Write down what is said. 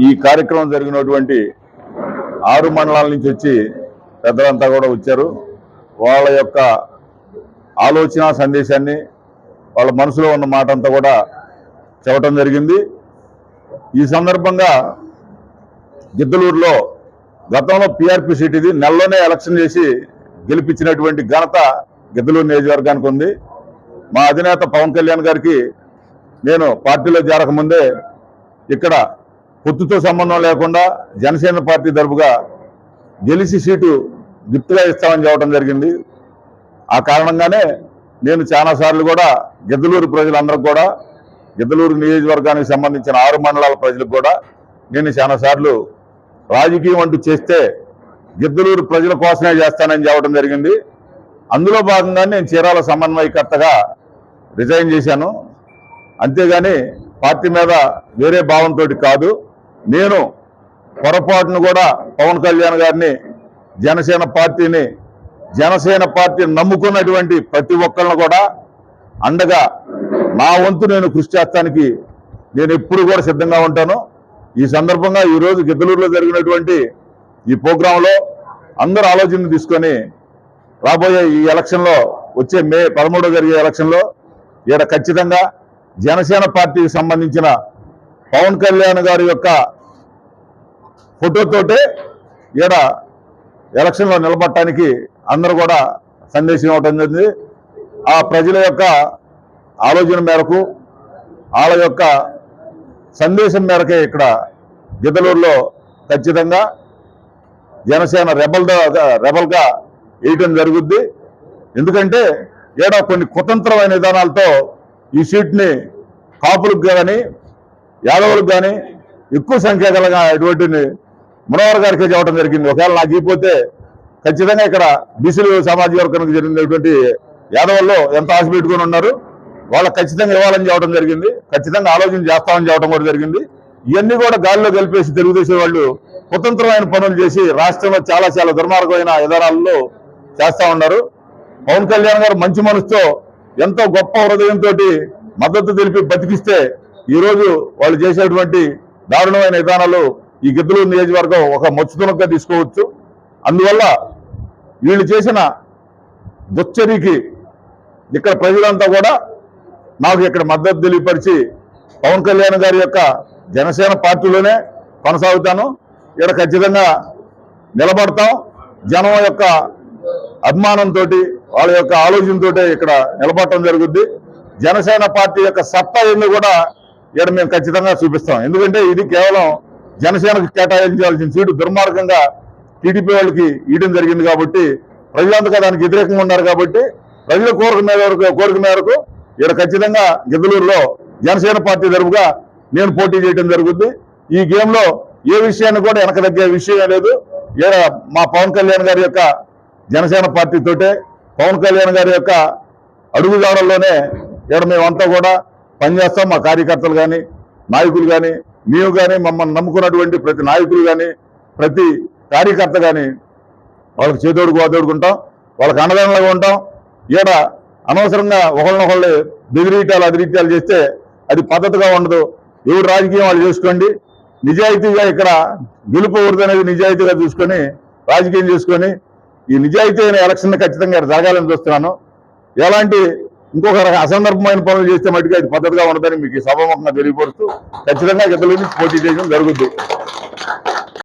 ఈ- కార్యక్రమం జరిగినటువంటి ఆరు మండలాల నుంచి వచ్చి పెద్దలంతా కూడా వచ్చారు. వాళ్ళ యొక్క ఆలోచన సందేశాన్ని వాళ్ళ మనసులో ఉన్న మాట అంతా కూడా చెప్పటం జరిగింది. ఈ సందర్భంగా గిద్దలూరులో గతంలో పిఆర్పి సీట్ ఇది. నెలలోనే ఎలక్షన్ చేసి గెలిపించినటువంటి ఘనత గిద్దలూరు నియోజకవర్గానికి ఉంది. మా అధినేత పవన్ కళ్యాణ్ గారికి నేను పార్టీలో చేరకముందే ఇక్కడ పొత్తుతో సంబంధం లేకుండా జనసేన పార్టీ తరపుగా గెలిచి సీటు గిఫ్ట్గా ఇస్తామని చెప్పడం జరిగింది. ఆ కారణంగానే నేను చాలా సార్లు కూడా గిద్దలూరు ప్రజలందరికీ కూడా గిద్దలూరు నియోజకవర్గానికి సంబంధించిన ఆరు మండలాల ప్రజలకు కూడా నేను చాలా సార్లు రాజకీయం అంటూ చేస్తే గిద్దలూరు ప్రజల కోసమే చేస్తానని చెప్పడం జరిగింది. అందులో భాగంగా నేను చీరాల సమన్వయకర్తగా రిజైన్ చేశాను. అంతేగాని పార్టీ మీద వేరే భావంతో కాదు. నేను పొరపాటును కూడా పవన్ కళ్యాణ్ గారిని జనసేన పార్టీని జనసేన పార్టీని నమ్ముకున్నటువంటి ప్రతి ఒక్కరిని కూడా అండగా నా వంతు నేను కృషి చేస్తానికి నేను ఎప్పుడు కూడా సిద్ధంగా ఉంటాను. ఈ సందర్భంగా ఈరోజు గిద్దలూరులో జరిగినటువంటి ఈ ప్రోగ్రాంలో అందరూ ఆలోచన తీసుకొని రాబోయే ఈ ఎలక్షన్లో వచ్చే మే పదమూడో జరిగే ఎలక్షన్లో ఈడ ఖచ్చితంగా జనసేన పార్టీకి సంబంధించిన పవన్ కళ్యాణ్ గారి యొక్క ఫోటోతోటే ఈడ ఎలక్షన్లో నిలబడటానికి అందరూ కూడా సందేశం ఇవ్వటం జరిగింది. ఆ ప్రజల యొక్క ఆలోచన మేరకు వాళ్ళ యొక్క సందేశం మేరకే ఇక్కడ గిద్దలూరులో ఖచ్చితంగా జనసేన రెబల్ రెబల్గా వేయటం జరుగుద్ది. ఎందుకంటే ఏడా కొన్ని కుతంత్రమైన విధానాలతో ఈ సీట్ని కాపులకు కానీ యాదవులకు కానీ ఎక్కువ సంఖ్య కలగా ఎటువంటి మునవర్ గారికి చెప్పడం జరిగింది. ఒకవేళ నాకు ఇకపోతే ఖచ్చితంగా ఇక్కడ బీసీలు సామాజిక వర్గానికి జరిగినటువంటి యాదవుల్లో ఎంత ఆశ పెట్టుకుని ఉన్నారు వాళ్ళకి ఖచ్చితంగా ఇవ్వాలని చెప్పడం జరిగింది. ఖచ్చితంగా ఆలోచన చేస్తామని చెప్పడం కూడా జరిగింది. ఇవన్నీ కూడా గాలిలో కలిపేసి తెలుగుదేశం వాళ్ళు స్వతంత్రమైన పనులు చేసి రాష్ట్రంలో చాలా చాలా దుర్మార్గమైన విధానాల్లో చేస్తా ఉన్నారు. పవన్ కళ్యాణ్ గారు మంచి మనసుతో ఎంతో గొప్ప హృదయంతో మద్దతు తెలిపి బతికిస్తే ఈరోజు వాళ్ళు చేసేటువంటి దారుణమైన విధానాలు ఈ గిద్దలూరు నియోజకవర్గం ఒక మచ్చుతునగా తీసుకోవచ్చు. అందువల్ల వీళ్ళు చేసిన దుచ్చరికి ఇక్కడ ప్రజలంతా కూడా నాకు ఇక్కడ మద్దతు తెలియపరిచి పవన్ కళ్యాణ్ గారి యొక్క జనసేన పార్టీలోనే కొనసాగుతాను. ఇక్కడ ఖచ్చితంగా నిలబడతాం. జనం యొక్క అభిమానంతో వాళ్ళ యొక్క ఆలోచనతో ఇక్కడ నిలబడటం జరుగుద్ది. జనసేన పార్టీ యొక్క సత్తా ఏంది కూడా ఇక్కడ మేము ఖచ్చితంగా చూపిస్తాం. ఎందుకంటే ఇది కేవలం జనసేనకు కేటాయించాల్సిన సీటు దుర్మార్గంగా టీడీపీ వాళ్ళకి ఇవ్వడం జరిగింది కాబట్టి ప్రజలంతా దానికి వ్యతిరేకంగా ఉన్నారు కాబట్టి ప్రజల కోరిక మేరకు కోరిక మేరకు ఇక్కడ ఖచ్చితంగా గిద్దలూరులో జనసేన పార్టీ తరపుగా నేను పోటీ చేయడం జరుగుద్ది. ఈ గేమ్లో ఏ విషయాన్ని కూడా వెనక తగ్గే విషయం లేదు. ఈడ మా పవన్ కళ్యాణ్ గారి యొక్క జనసేన పార్టీ తోటే పవన్ కళ్యాణ్ గారి యొక్క అడుగుదారుల్లోనే ఇక్కడ మేమంతా కూడా పనిచేస్తాం మా కార్యకర్తలు కానీ నాయకులు కానీ మేము కానీ మమ్మల్ని నమ్ముకున్నటువంటి ప్రతి నాయకులు కానీ ప్రతి కార్యకర్త కానీ వాళ్ళకి చేతోడు గోతోడుకుంటాం వాళ్ళకి అండదండలుగా ఉంటాం. ఈడ అనవసరంగా ఒకళ్ళనొకళ్ళు బెదిరీటాలు అదిరీటాలు చేస్తే అది పద్ధతిగా ఉండదు. ఎవరు రాజకీయం వాళ్ళు చేసుకోండి. నిజాయితీగా ఇక్కడ గెలుపు అనేది నిజాయితీగా చూసుకొని రాజకీయం చేసుకొని ఈ నిజాయితీ అయిన ఎలక్షన్ ఖచ్చితంగా జరగాలని చూస్తున్నాను. ఎలాంటి ఇంకొక అసందర్భమైన పనులు చేస్తే మటుకు అది పద్ధతిగా ఉండదని మీకు ఈ సభాముఖంగా తెలియపరుస్తూ ఖచ్చితంగా ఇద్దరు నుంచి పోటీ చేయడం జరుగుద్ది.